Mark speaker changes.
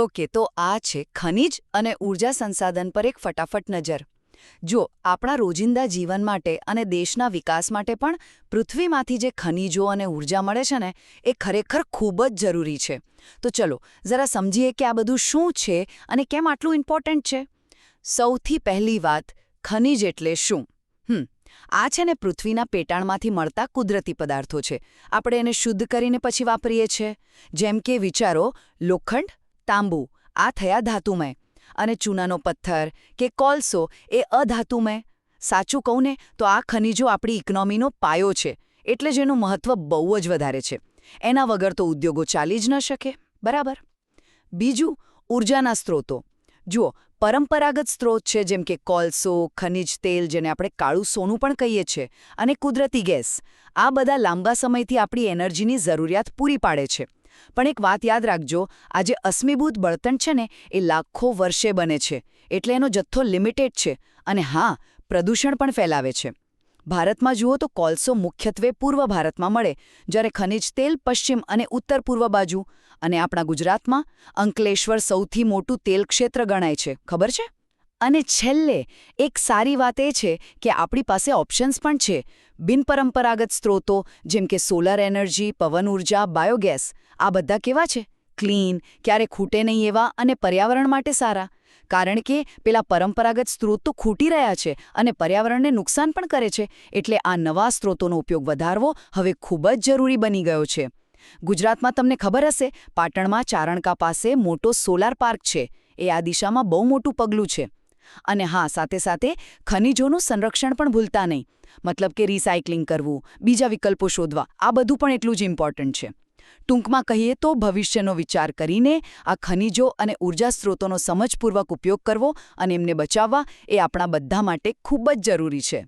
Speaker 1: Okay, તો આ છે ખનિજ અને ઊર્જા સંસાધન પર એક ફટાફટ નજર. જો આપણા રોજિંદા જીવન માટે અને દેશના વિકાસ માટે પણ પૃથ્વીમાંથી જે ખનિજો અને ઊર્જા મળે છે ને, એ ખરેખર ખૂબ જ જરૂરી છે. તો ચલો, જરા સમજીએ કે આ બધું શું છે અને કેમ આટલું ઇમ્પોર્ટન્ટ છે? સૌથી પહેલી વાત, ખનિજ એટલે શું? હમ, આ છે ને પૃથ્વીના પેટાણમાંથી મળતા કુદરતી પદાર્થો છે. આપણે એને શુદ્ધ કરીને પછી વાપરીએ છીએ. જેમ કે વિચારો, લોખંડ તાંબુ, આ થયા ધાતુમય. અને ચૂનાનો પથ્થર કે કોલસો એ અધાતુમય. સાચું કહું ને, તો આ ખનિજો આપણી ઇકોનોમીનો પાયો છે, એટલે જેનું મહત્વ બહુ જ વધારે છે. એના વગર તો ઉદ્યોગો ચાલી જ ન શકે, બરાબર? બીજું, ઉર્જાના સ્ત્રોતો. જુઓ, પરંપરાગત સ્ત્રોત છે, જેમ કે કોલસો, ખનિજ તેલ, જેને આપણે કાળું સોનું પણ કહીએ છીએ, અને કુદરતી ગેસ. આ બધા લાંબા સમયથી આપણી એનર્જીની જરૂરિયાત પૂરી પાડે છે. પણ એક વાત યાદ રાખજો આ જે અશ્મિભૂત બળતણ છે ને, એ લાખો વર્ષે બને છે. એટલે એનો જથ્થો લિમિટેડ છે અને હા, પ્રદૂષણ પણ ફેલાવે છે. ભારતમાં જુઓ તો કોલસો મુખ્યત્વે પૂર્વ ભારતમાં મળે, જ્યારે ખનિજ તેલ પશ્ચિમ અને ઉત્તર પૂર્વ બાજુ અને આપણા ગુજરાતમાં અંકલેશ્વર સૌથી મોટું તેલ ક્ષેત્ર ગણાય છે. ખબર છે? અને છેલ્લે, એક સારી વાત એ છે કે આપણી પાસે ઓપ્શન્સ પણ છે. બિનપરંપરાગત સ્ત્રોતો જેમ કે સોલર એનર્જી, પવન ઊર્જા, બાયોગેસ આ બધા કેવા છે? ક્લીન, ક્યારે ખૂટે નહીં એવા અને પર્યાવરણ માટે સારા. કારણ કે પેલા પરંપરાગત સ્ત્રોત તો ખૂટી રહ્યા છે અને પર્યાવરણને નુકસાન પણ કરે છે. એટલે આ નવા સ્ત્રોતોનો ઉપયોગ વધારવો હવે ખૂબ જ જરૂરી બની ગયો છે. ગુજરાતમાં તમને ખબર હશે, પાટણમાં ચારણકા પાસે મોટો સોલાર પાર્ક છે. એ આ દિશામાં બહુ મોટું પગલું છે. અને હા, સાથે સાથે ખનિજોનું સંરક્ષણ પણ ભૂલતા નહીં. મતલબ કે રિસાયકલિંગ કરવું, બીજા વિકલ્પો શોધવા, આ બધું પણ એટલું જ ઇમ્પોર્ટન્ટ છે. ટૂંકમાં કહીએ તો ભવિષ્યનો વિચાર કરીને આ ખનિજો અને ઊર્જા સ્ત્રોતોનો સમજપૂર્વક ઉપયોગ કરવો અને એમને બચાવવા એ આપણા બધા માટે ખૂબ જ જરૂરી છે.